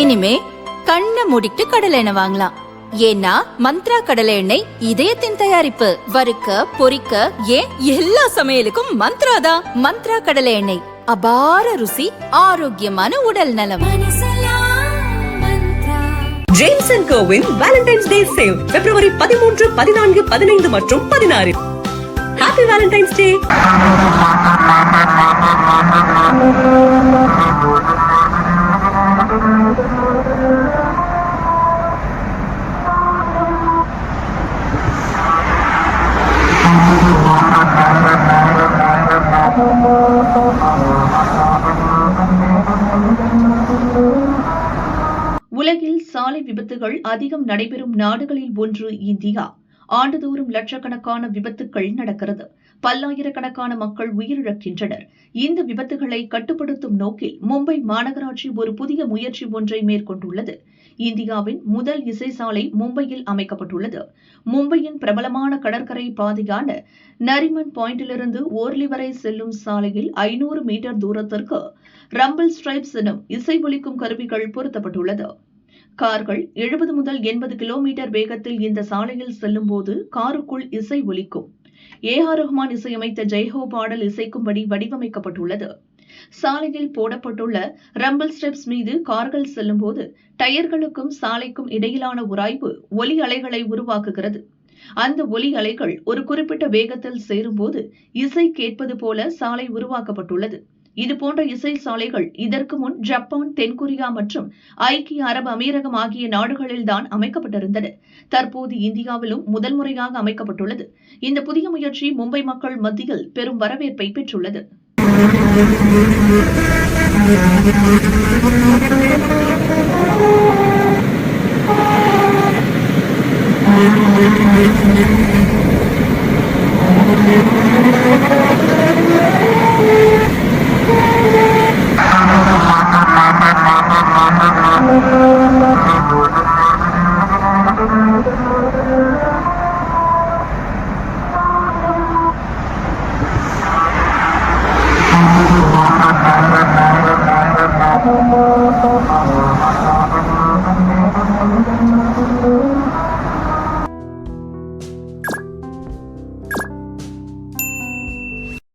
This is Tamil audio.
இனிமே கண்ணை மூடிட்டு கடலை எண்ணெய் வாங்கலாம். ஏன்னா மந்த்ரா கடலை எண்ணெய் இதயத்தின் தயாரிப்பு. வறுக்க பொரிக்க ஏன் எல்லா சமையலுக்கும் மந்த்ரா தான். மந்த்ரா கடலை எண்ணெய். அபார ருசி ஆரோக்கியமான உடல் நலம். ஜேம்ஸ் அண்ட் கோவின் வேலண்டைன்ஸ் டே சேல் பிப்ரவரி பதிமூன்று பதினான்கு பதினைந்து மற்றும் பதினாறு. ஹாப்பி வேலண்டைன்ஸ் டே உலகில் சாலை விபத்துகள் அதிகம் நடைபெறும் நாடுகளில் ஒன்று இந்தியா. ஆண்டுதோறும் லட்சக்கணக்கான விபத்துக்கள் நடக்கிறது. பல்லாயிரக்கணக்கான மக்கள் உயிரிழக்கின்றனர். இந்த விபத்துகளை கட்டுப்படுத்தும் நோக்கில் மும்பை மாநகராட்சி ஒரு புதிய முயற்சி ஒன்றை மேற்கொண்டுள்ளது. இந்தியாவின் முதல் இசை சாலை மும்பையில் அமைக்கப்பட்டுள்ளது. மும்பையின் பிரபலமான கடற்கரை பாதையான நரிமன் பாயிண்டிலிருந்து ஓர்லி வரை செல்லும் சாலையில் ஐநூறு மீட்டர் தூரத்திற்கு ரம்பிள் ஸ்ட்ரைப்ஸ் எனும் இசை ஒலிக்கும் கருவிகள் பொருத்தப்பட்டுள்ளது. கார்கள் எழுபது முதல் எண்பது கிலோமீட்டர் வேகத்தில் இந்த சாலையில் செல்லும்போது காருக்குள் இசை ஒலிக்கும். ஏ ஆர் ரஹ்மான் இசையமைத்த ஜெய்ஹோ பாடல் இசைக்கும்படி வடிவமைக்கப்பட்டுள்ளது. சாலையில் போடப்பட்டுள்ள ரம்பிள் ஸ்டெப்ஸ் மீது கார்கள் செல்லும்போது டயர்களுக்கும் சாலைக்கும் இடையிலான உராய்வு ஒலி அலைகளை உருவாக்குகிறது. அந்த ஒலி அலைகள் ஒரு குறிப்பிட்ட வேகத்தில் சேரும்போது இசை கேட்பது போல சாலை உருவாக்கப்பட்டுள்ளது. இதுபோன்ற இசை சாலைகள் இதற்கு முன் ஜப்பான் தென்கொரியா மற்றும் ஐக்கிய அரபு அமீரகம் ஆகிய நாடுகளில்தான் அமைக்கப்பட்டிருந்தன தற்போது இந்தியாவிலும் முதல் முறையாக அமைக்கப்பட்டுள்ளது. இந்த புதிய முயற்சி மும்பை மக்கள் மத்தியில் பெரும் வரவேற்பை பெற்றுள்ளது. Thank you.